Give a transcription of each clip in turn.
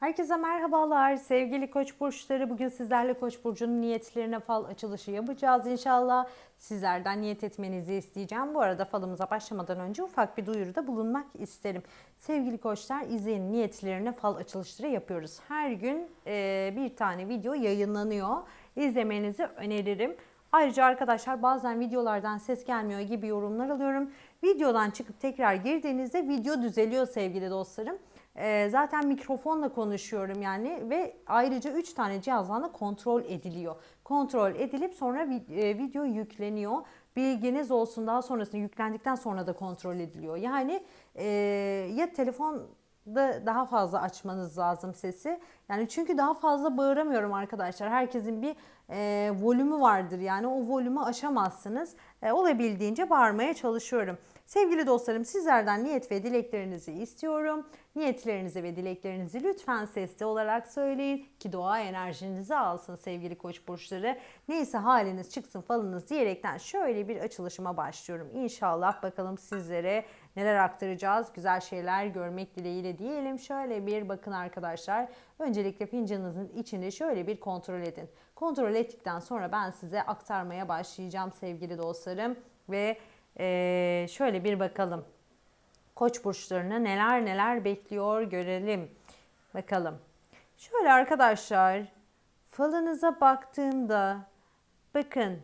Herkese merhabalar sevgili koç burçları. Bugün sizlerle koç burcunun niyetlerine fal açılışı yapacağız inşallah. Sizlerden niyet etmenizi isteyeceğim. Bu arada falımıza başlamadan önce ufak bir duyuruda bulunmak isterim. Sevgili koçlar izleyin niyetlerine fal açılışları yapıyoruz. Her gün e, bir tane video yayınlanıyor. İzlemenizi öneririm. Ayrıca arkadaşlar bazen videolardan ses gelmiyor gibi yorumlar alıyorum. Videodan çıkıp tekrar girdiğinizde video düzeliyor sevgili dostlarım. Ee, zaten mikrofonla konuşuyorum yani ve ayrıca 3 tane cihazdan da kontrol ediliyor. Kontrol edilip sonra vi- e, video yükleniyor. Bilginiz olsun daha sonrasında yüklendikten sonra da kontrol ediliyor. Yani e, ya telefon da daha fazla açmanız lazım sesi. Yani çünkü daha fazla bağıramıyorum arkadaşlar. Herkesin bir e, volümü vardır yani o volümü aşamazsınız. E, olabildiğince bağırmaya çalışıyorum. Sevgili dostlarım sizlerden niyet ve dileklerinizi istiyorum. Niyetlerinizi ve dileklerinizi lütfen sesli olarak söyleyin ki doğa enerjinizi alsın sevgili koç burçları. Neyse haliniz çıksın falınız diyerekten şöyle bir açılışıma başlıyorum. İnşallah bakalım sizlere neler aktaracağız. Güzel şeyler görmek dileğiyle diyelim. Şöyle bir bakın arkadaşlar. Öncelikle fincanınızın içini şöyle bir kontrol edin. Kontrol ettikten sonra ben size aktarmaya başlayacağım sevgili dostlarım. Ve eee, şöyle bir bakalım. Koç burçlarını neler neler bekliyor görelim. Bakalım. Şöyle arkadaşlar falınıza baktığımda bakın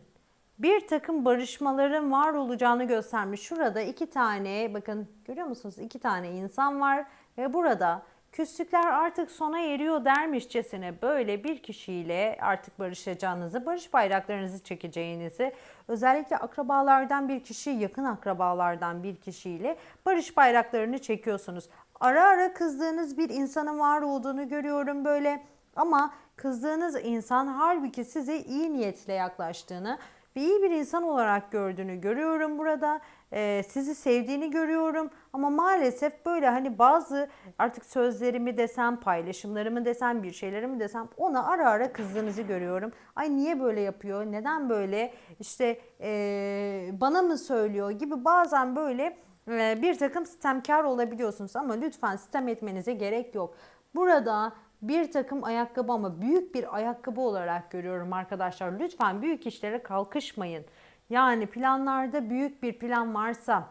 bir takım barışmaların var olacağını göstermiş. Şurada iki tane bakın görüyor musunuz? İki tane insan var ve burada küslükler artık sona eriyor dermişçesine böyle bir kişiyle artık barışacağınızı, barış bayraklarınızı çekeceğinizi, özellikle akrabalardan bir kişi, yakın akrabalardan bir kişiyle barış bayraklarını çekiyorsunuz. Ara ara kızdığınız bir insanın var olduğunu görüyorum böyle ama kızdığınız insan halbuki size iyi niyetle yaklaştığını ve iyi bir insan olarak gördüğünü görüyorum burada. Ee, sizi sevdiğini görüyorum ama maalesef böyle hani bazı artık sözlerimi desem, paylaşımlarımı desem, bir şeylerimi desem ona ara ara kızdığınızı görüyorum. Ay niye böyle yapıyor, neden böyle işte ee, bana mı söylüyor gibi bazen böyle ee, bir takım sistemkar olabiliyorsunuz ama lütfen sistem etmenize gerek yok. Burada bir takım ayakkabı ama büyük bir ayakkabı olarak görüyorum arkadaşlar. Lütfen büyük işlere kalkışmayın. Yani planlarda büyük bir plan varsa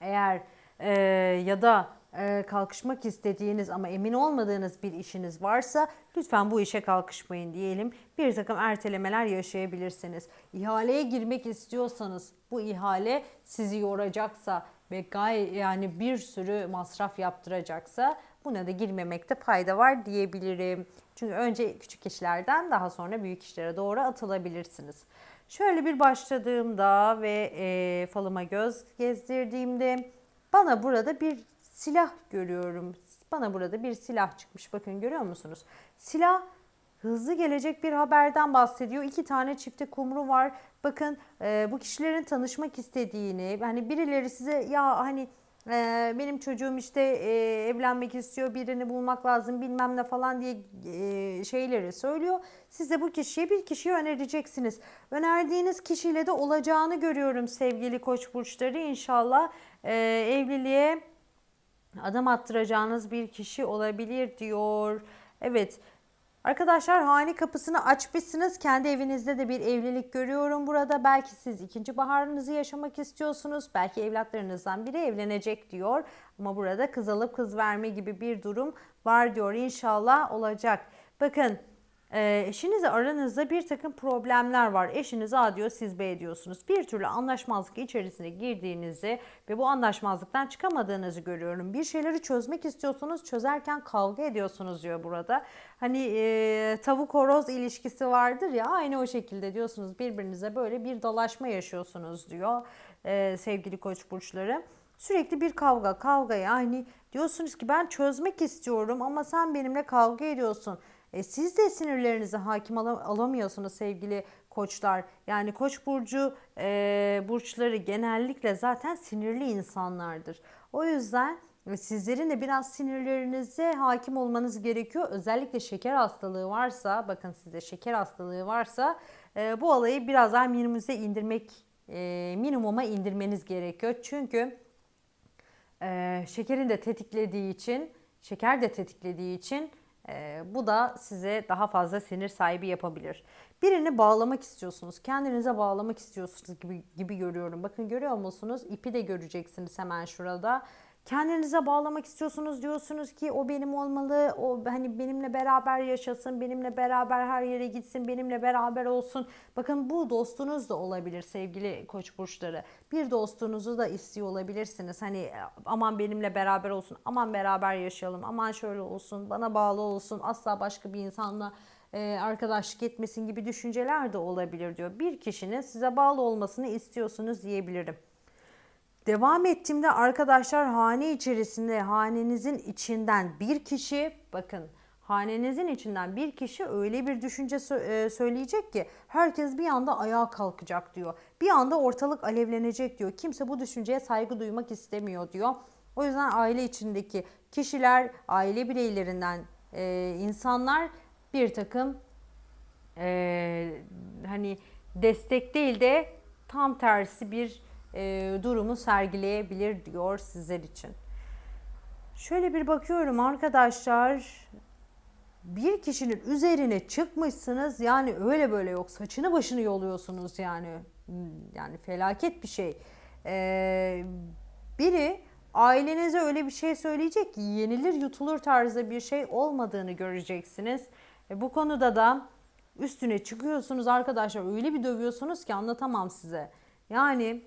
eğer e, ya da e, kalkışmak istediğiniz ama emin olmadığınız bir işiniz varsa lütfen bu işe kalkışmayın diyelim. Bir takım ertelemeler yaşayabilirsiniz. İhaleye girmek istiyorsanız bu ihale sizi yoracaksa ve gay yani bir sürü masraf yaptıracaksa buna da girmemekte fayda var diyebilirim. Çünkü önce küçük işlerden daha sonra büyük işlere doğru atılabilirsiniz. Şöyle bir başladığımda ve e, falıma göz gezdirdiğimde bana burada bir silah görüyorum. Bana burada bir silah çıkmış. Bakın görüyor musunuz? Silah hızlı gelecek bir haberden bahsediyor. İki tane çifte kumru var. Bakın e, bu kişilerin tanışmak istediğini, hani birileri size ya hani benim çocuğum işte evlenmek istiyor, birini bulmak lazım bilmem ne falan diye şeyleri söylüyor. Siz de bu kişiye bir kişiyi önereceksiniz. Önerdiğiniz kişiyle de olacağını görüyorum sevgili koç burçları. İnşallah e, evliliğe adım attıracağınız bir kişi olabilir diyor. Evet. Arkadaşlar hane kapısını açmışsınız. Kendi evinizde de bir evlilik görüyorum burada. Belki siz ikinci baharınızı yaşamak istiyorsunuz. Belki evlatlarınızdan biri evlenecek diyor. Ama burada kız alıp kız verme gibi bir durum var diyor. İnşallah olacak. Bakın e, eşinizle aranızda bir takım problemler var. Eşiniz A diyor, siz B diyorsunuz. Bir türlü anlaşmazlık içerisine girdiğinizi ve bu anlaşmazlıktan çıkamadığınızı görüyorum. Bir şeyleri çözmek istiyorsunuz, çözerken kavga ediyorsunuz diyor burada. Hani e, tavuk horoz ilişkisi vardır ya aynı o şekilde diyorsunuz birbirinize böyle bir dalaşma yaşıyorsunuz diyor e, sevgili koç burçları. Sürekli bir kavga, kavga yani diyorsunuz ki ben çözmek istiyorum ama sen benimle kavga ediyorsun. E, siz de sinirlerinize hakim ala- alamıyorsunuz sevgili koçlar. Yani koç burcu e, burçları genellikle zaten sinirli insanlardır. O yüzden e, sizlerin de biraz sinirlerinize hakim olmanız gerekiyor. Özellikle şeker hastalığı varsa, bakın sizde şeker hastalığı varsa e, bu olayı biraz daha minimumuze indirmek, e, minimuma indirmeniz gerekiyor. Çünkü e, şekerin de tetiklediği için, şeker de tetiklediği için Ee, bu da size daha fazla sinir sahibi yapabilir. Birini bağlamak istiyorsunuz. Kendinize bağlamak istiyorsunuz gibi, gibi görüyorum. Bakın görüyor musunuz? İpi de göreceksiniz hemen şurada. Kendinize bağlamak istiyorsunuz diyorsunuz ki o benim olmalı. O hani benimle beraber yaşasın, benimle beraber her yere gitsin, benimle beraber olsun. Bakın bu dostunuz da olabilir sevgili koç burçları. Bir dostunuzu da istiyor olabilirsiniz. Hani aman benimle beraber olsun, aman beraber yaşayalım, aman şöyle olsun, bana bağlı olsun, asla başka bir insanla e, arkadaşlık etmesin gibi düşünceler de olabilir diyor. Bir kişinin size bağlı olmasını istiyorsunuz diyebilirim. Devam ettiğimde arkadaşlar hane içerisinde hanenizin içinden bir kişi bakın hanenizin içinden bir kişi öyle bir düşünce e, söyleyecek ki herkes bir anda ayağa kalkacak diyor. Bir anda ortalık alevlenecek diyor. Kimse bu düşünceye saygı duymak istemiyor diyor. O yüzden aile içindeki kişiler, aile bireylerinden e, insanlar bir takım e, hani destek değil de tam tersi bir e, durumu sergileyebilir diyor sizler için. Şöyle bir bakıyorum arkadaşlar. Bir kişinin üzerine çıkmışsınız yani öyle böyle yok saçını başını yoluyorsunuz yani yani felaket bir şey. Ee, biri ailenize öyle bir şey söyleyecek ki yenilir yutulur tarzda bir şey olmadığını göreceksiniz. E, bu konuda da üstüne çıkıyorsunuz arkadaşlar öyle bir dövüyorsunuz ki anlatamam size. Yani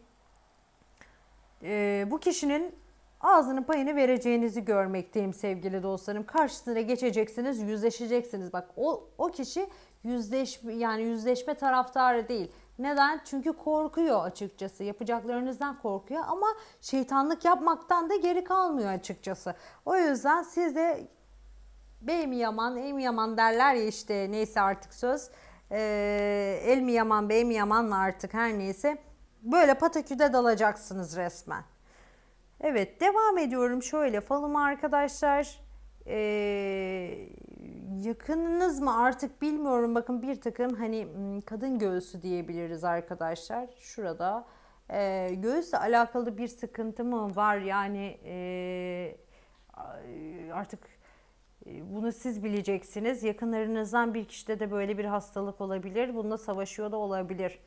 e, bu kişinin ağzının payını vereceğinizi görmekteyim sevgili dostlarım. Karşısına geçeceksiniz, yüzleşeceksiniz. Bak o o kişi yüzleş yani yüzleşme taraftarı değil. Neden? Çünkü korkuyor açıkçası. Yapacaklarınızdan korkuyor ama şeytanlık yapmaktan da geri kalmıyor açıkçası. O yüzden siz de bey mi yaman, ey mi yaman derler ya işte neyse artık söz. Ee, el mi yaman, bey mi yaman artık her neyse Böyle pataküde dalacaksınız resmen. Evet devam ediyorum şöyle falıma arkadaşlar. Ee, yakınınız mı artık bilmiyorum. Bakın bir takım hani hmm, kadın göğsü diyebiliriz arkadaşlar. Şurada e, göğüsle alakalı bir sıkıntı mı var? Yani e, artık e, bunu siz bileceksiniz. Yakınlarınızdan bir kişide de böyle bir hastalık olabilir. Bununla savaşıyor da olabilir.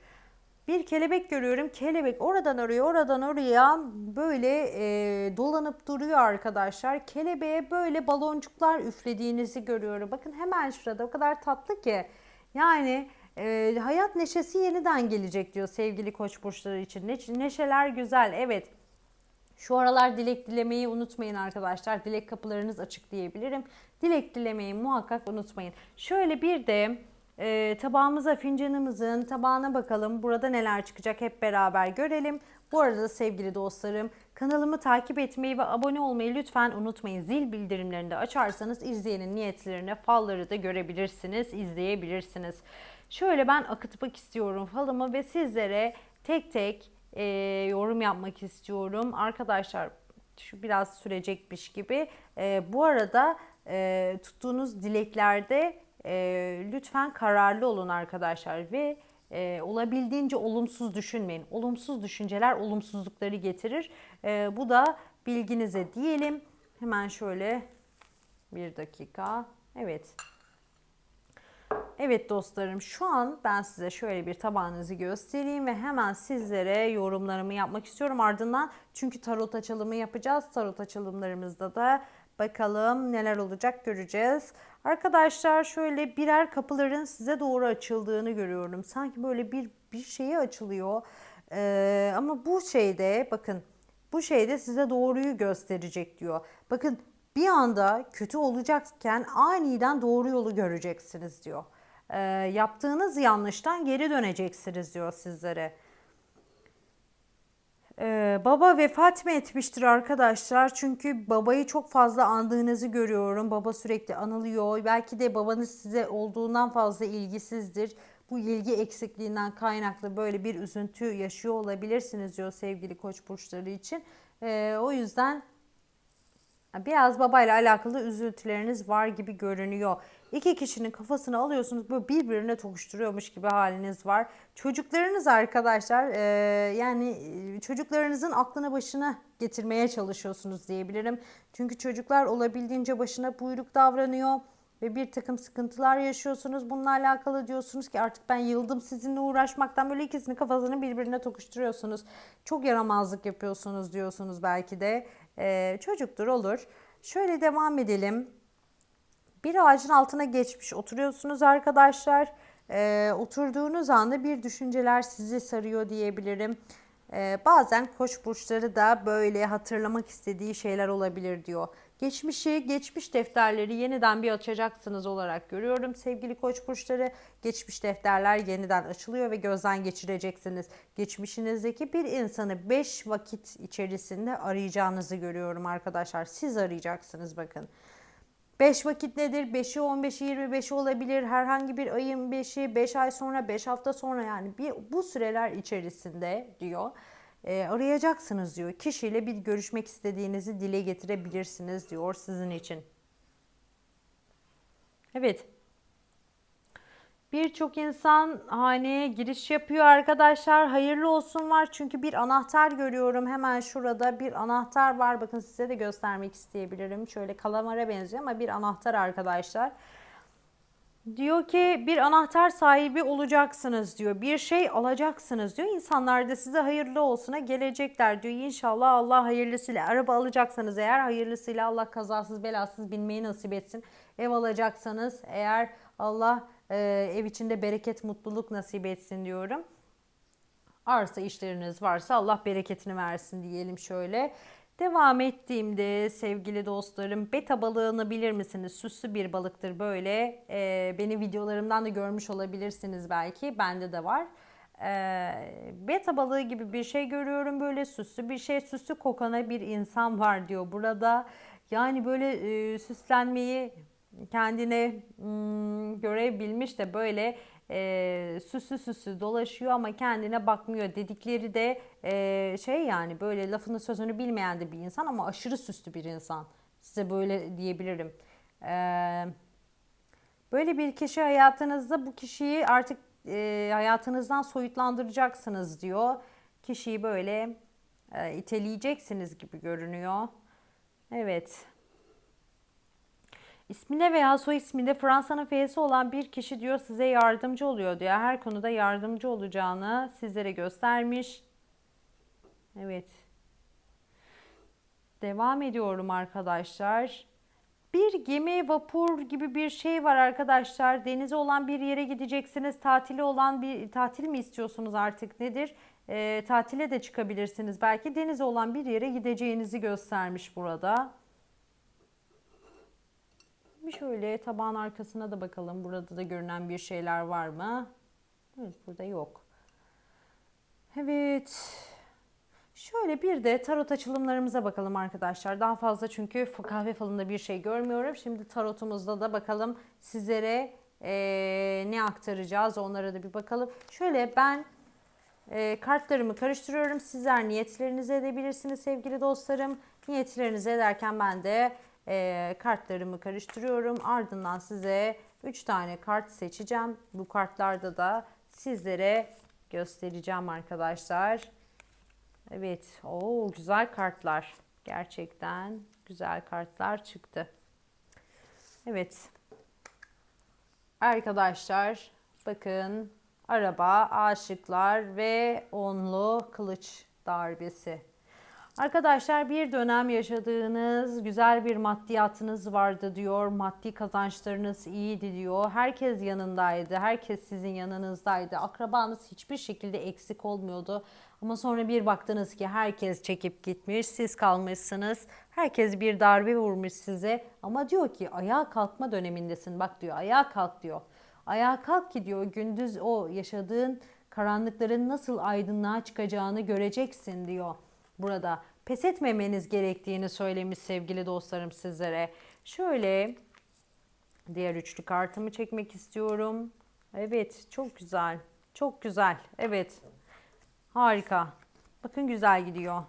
Bir kelebek görüyorum. Kelebek oradan oraya oradan oraya böyle e, dolanıp duruyor arkadaşlar. Kelebeğe böyle baloncuklar üflediğinizi görüyorum. Bakın hemen şurada o kadar tatlı ki. Yani e, hayat neşesi yeniden gelecek diyor sevgili koç burçları için. Ne, neşeler güzel evet. Şu aralar dilek dilemeyi unutmayın arkadaşlar. Dilek kapılarınız açık diyebilirim. Dilek dilemeyi muhakkak unutmayın. Şöyle bir de e, tabağımıza, fincanımızın tabağına bakalım. Burada neler çıkacak hep beraber görelim. Bu arada sevgili dostlarım kanalımı takip etmeyi ve abone olmayı lütfen unutmayın. Zil bildirimlerini de açarsanız izleyenin niyetlerini, falları da görebilirsiniz, izleyebilirsiniz. Şöyle ben akıtmak istiyorum falımı ve sizlere tek tek e, yorum yapmak istiyorum. Arkadaşlar şu biraz sürecekmiş gibi. E, bu arada e, tuttuğunuz dileklerde e, lütfen kararlı olun arkadaşlar ve e, olabildiğince olumsuz düşünmeyin. Olumsuz düşünceler olumsuzlukları getirir. E, bu da bilginize diyelim. Hemen şöyle bir dakika. Evet. Evet dostlarım şu an ben size şöyle bir tabağınızı göstereyim ve hemen sizlere yorumlarımı yapmak istiyorum. Ardından çünkü tarot açılımı yapacağız. Tarot açılımlarımızda da bakalım neler olacak göreceğiz. Arkadaşlar şöyle birer kapıların size doğru açıldığını görüyorum. Sanki böyle bir bir şeyi açılıyor. Ee, ama bu şeyde bakın bu şeyde size doğruyu gösterecek diyor. Bakın bir anda kötü olacakken aniden doğru yolu göreceksiniz diyor. Ee, yaptığınız yanlıştan geri döneceksiniz diyor sizlere. Ee, baba vefat mı etmiştir arkadaşlar? Çünkü babayı çok fazla andığınızı görüyorum. Baba sürekli anılıyor. Belki de babanız size olduğundan fazla ilgisizdir. Bu ilgi eksikliğinden kaynaklı böyle bir üzüntü yaşıyor olabilirsiniz diyor sevgili koç burçları için. Ee, o yüzden biraz babayla alakalı üzüntüleriniz var gibi görünüyor. İki kişinin kafasını alıyorsunuz böyle birbirine tokuşturuyormuş gibi haliniz var. Çocuklarınız arkadaşlar e, yani e, çocuklarınızın aklını başına getirmeye çalışıyorsunuz diyebilirim. Çünkü çocuklar olabildiğince başına buyruk davranıyor. ve bir takım sıkıntılar yaşıyorsunuz. Bununla alakalı diyorsunuz ki artık ben yıldım sizinle uğraşmaktan böyle ikisini kafasını birbirine tokuşturuyorsunuz. Çok yaramazlık yapıyorsunuz diyorsunuz belki de. Ee, çocuktur olur. Şöyle devam edelim. Bir ağacın altına geçmiş oturuyorsunuz arkadaşlar. Ee, oturduğunuz anda bir düşünceler sizi sarıyor diyebilirim. Ee, bazen koç burçları da böyle hatırlamak istediği şeyler olabilir diyor. Geçmişi, geçmiş defterleri yeniden bir açacaksınız olarak görüyorum sevgili koç burçları. Geçmiş defterler yeniden açılıyor ve gözden geçireceksiniz. Geçmişinizdeki bir insanı 5 vakit içerisinde arayacağınızı görüyorum arkadaşlar. Siz arayacaksınız bakın. 5 vakit nedir? 5'i 15'i 25'i olabilir. Herhangi bir ayın 5'i 5 ay sonra 5 hafta sonra yani bir, bu süreler içerisinde diyor. E, arayacaksınız diyor. Kişiyle bir görüşmek istediğinizi dile getirebilirsiniz diyor sizin için. Evet. Birçok insan haneye giriş yapıyor arkadaşlar. Hayırlı olsun var çünkü bir anahtar görüyorum. Hemen şurada bir anahtar var. Bakın size de göstermek isteyebilirim. Şöyle kalamara benziyor ama bir anahtar arkadaşlar. Diyor ki bir anahtar sahibi olacaksınız diyor. Bir şey alacaksınız diyor. İnsanlar da size hayırlı olsuna gelecekler diyor. İnşallah Allah hayırlısıyla araba alacaksanız eğer hayırlısıyla Allah kazasız belasız binmeyi nasip etsin. Ev alacaksanız eğer Allah e, ev içinde bereket mutluluk nasip etsin diyorum. Arsa işleriniz varsa Allah bereketini versin diyelim şöyle. Devam ettiğimde sevgili dostlarım beta balığını bilir misiniz? Süslü bir balıktır böyle. Ee, beni videolarımdan da görmüş olabilirsiniz belki. Bende de var. Ee, beta balığı gibi bir şey görüyorum böyle süslü bir şey. Süslü kokana bir insan var diyor burada. Yani böyle e, süslenmeyi kendine hmm, görebilmiş de böyle e, süslü süslü dolaşıyor ama kendine bakmıyor dedikleri de e, şey yani böyle lafını sözünü bilmeyen de bir insan ama aşırı süslü bir insan size böyle diyebilirim. E, böyle bir kişi hayatınızda bu kişiyi artık e, hayatınızdan soyutlandıracaksınız diyor. Kişiyi böyle e, iteleyeceksiniz gibi görünüyor. Evet. İsminde veya soy isminde Fransa'nın F'si olan bir kişi diyor size yardımcı oluyor diyor. Her konuda yardımcı olacağını sizlere göstermiş. Evet. Devam ediyorum arkadaşlar. Bir gemi, vapur gibi bir şey var arkadaşlar. Denize olan bir yere gideceksiniz. Tatili olan bir tatil mi istiyorsunuz artık nedir? E, tatile de çıkabilirsiniz. Belki denize olan bir yere gideceğinizi göstermiş burada. Bir şöyle tabağın arkasına da bakalım. Burada da görünen bir şeyler var mı? Evet burada yok. Evet. Şöyle bir de tarot açılımlarımıza bakalım arkadaşlar. Daha fazla çünkü kahve falında bir şey görmüyorum. Şimdi tarotumuzda da bakalım sizlere e, ne aktaracağız onlara da bir bakalım. Şöyle ben e, kartlarımı karıştırıyorum. Sizler niyetlerinizi edebilirsiniz sevgili dostlarım. Niyetlerinizi ederken ben de e, kartlarımı karıştırıyorum. Ardından size 3 tane kart seçeceğim. Bu kartlarda da sizlere göstereceğim arkadaşlar. Evet, o güzel kartlar. Gerçekten güzel kartlar çıktı. Evet. Arkadaşlar bakın araba, aşıklar ve onlu kılıç darbesi. Arkadaşlar bir dönem yaşadığınız güzel bir maddiyatınız vardı diyor. Maddi kazançlarınız iyiydi diyor. Herkes yanındaydı. Herkes sizin yanınızdaydı. Akrabanız hiçbir şekilde eksik olmuyordu. Ama sonra bir baktınız ki herkes çekip gitmiş. Siz kalmışsınız. Herkes bir darbe vurmuş size. Ama diyor ki ayağa kalkma dönemindesin. Bak diyor ayağa kalk diyor. Ayağa kalk ki diyor gündüz o yaşadığın karanlıkların nasıl aydınlığa çıkacağını göreceksin diyor burada pes etmemeniz gerektiğini söylemiş sevgili dostlarım sizlere. Şöyle diğer üçlü kartımı çekmek istiyorum. Evet çok güzel. Çok güzel. Evet. Harika. Bakın güzel gidiyor.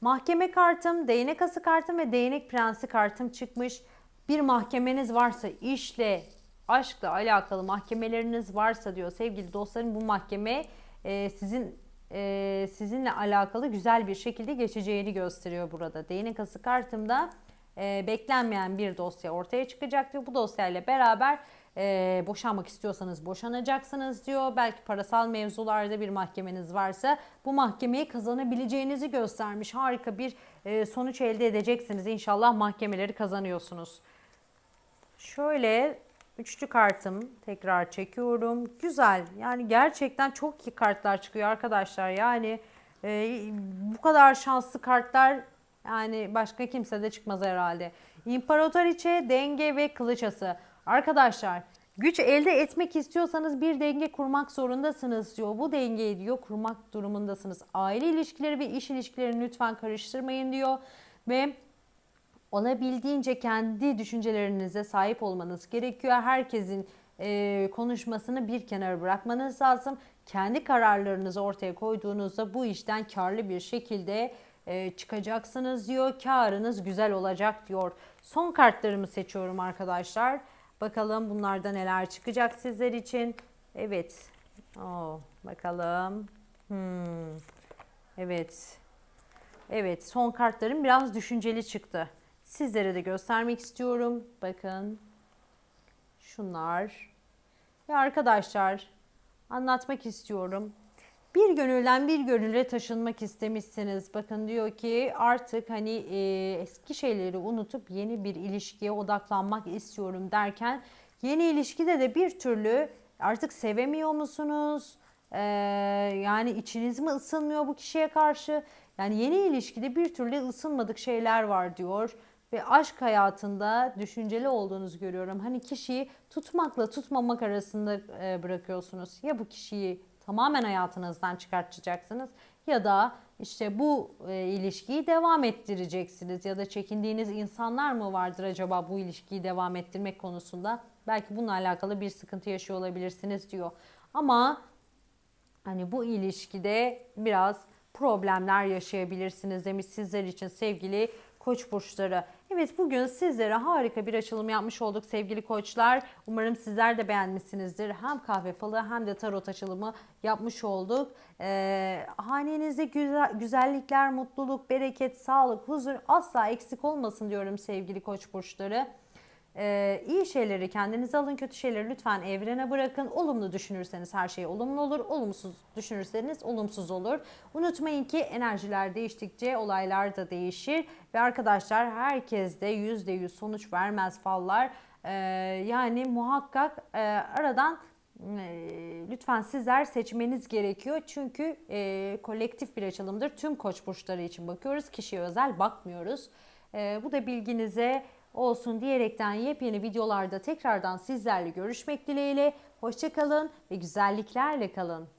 Mahkeme kartım, değnek ası kartım ve değnek prensi kartım çıkmış. Bir mahkemeniz varsa işle, aşkla alakalı mahkemeleriniz varsa diyor sevgili dostlarım bu mahkeme e, sizin e, sizinle alakalı güzel bir şekilde geçeceğini gösteriyor burada. Değnek ası kartımda e, beklenmeyen bir dosya ortaya çıkacak diyor. Bu dosyayla beraber e, boşanmak istiyorsanız boşanacaksınız diyor. Belki parasal mevzularda bir mahkemeniz varsa bu mahkemeyi kazanabileceğinizi göstermiş. Harika bir e, sonuç elde edeceksiniz. İnşallah mahkemeleri kazanıyorsunuz. Şöyle üçlü kartım tekrar çekiyorum. Güzel. Yani gerçekten çok iyi kartlar çıkıyor arkadaşlar. Yani e, bu kadar şanslı kartlar yani başka kimse de çıkmaz herhalde. İmparatoriçe, denge ve kılıç ası. Arkadaşlar güç elde etmek istiyorsanız bir denge kurmak zorundasınız diyor. Bu dengeyi diyor kurmak durumundasınız. Aile ilişkileri ve iş ilişkilerini lütfen karıştırmayın diyor. Ve olabildiğince kendi düşüncelerinize sahip olmanız gerekiyor. Herkesin e, konuşmasını bir kenara bırakmanız lazım. Kendi kararlarınızı ortaya koyduğunuzda bu işten karlı bir şekilde e, çıkacaksınız diyor. Karınız güzel olacak diyor. Son kartlarımı seçiyorum arkadaşlar. Bakalım bunlarda neler çıkacak sizler için. Evet. Oo, bakalım. Hmm. Evet. Evet, son kartlarım biraz düşünceli çıktı. Sizlere de göstermek istiyorum. Bakın. Şunlar. Ve arkadaşlar anlatmak istiyorum. Bir gönülden bir gönüle taşınmak istemişsiniz. Bakın diyor ki artık hani e, eski şeyleri unutup yeni bir ilişkiye odaklanmak istiyorum derken yeni ilişkide de bir türlü artık sevemiyor musunuz? Ee, yani içiniz mi ısınmıyor bu kişiye karşı? Yani yeni ilişkide bir türlü ısınmadık şeyler var diyor ve aşk hayatında düşünceli olduğunuzu görüyorum. Hani kişiyi tutmakla tutmamak arasında e, bırakıyorsunuz. Ya bu kişiyi tamamen hayatınızdan çıkartacaksınız ya da işte bu e, ilişkiyi devam ettireceksiniz ya da çekindiğiniz insanlar mı vardır acaba bu ilişkiyi devam ettirmek konusunda? Belki bununla alakalı bir sıkıntı yaşıyor olabilirsiniz diyor. Ama hani bu ilişkide biraz problemler yaşayabilirsiniz demiş sizler için sevgili koç burçları. Evet bugün sizlere harika bir açılım yapmış olduk sevgili koçlar. Umarım sizler de beğenmişsinizdir. Hem kahve falı hem de tarot açılımı yapmış olduk. Ee, hanenizde güzel, güzellikler, mutluluk, bereket, sağlık, huzur asla eksik olmasın diyorum sevgili koç burçları. Ee, iyi şeyleri kendinize alın, kötü şeyleri lütfen evrene bırakın. Olumlu düşünürseniz her şey olumlu olur, olumsuz düşünürseniz olumsuz olur. Unutmayın ki enerjiler değiştikçe olaylar da değişir ve arkadaşlar herkes de %100 sonuç vermez fallar. Ee, yani muhakkak e, aradan e, lütfen sizler seçmeniz gerekiyor. Çünkü e, kolektif bir açılımdır. Tüm koç burçları için bakıyoruz. Kişiye özel bakmıyoruz. E, bu da bilginize olsun diyerekten yepyeni videolarda tekrardan sizlerle görüşmek dileğiyle. Hoşçakalın ve güzelliklerle kalın.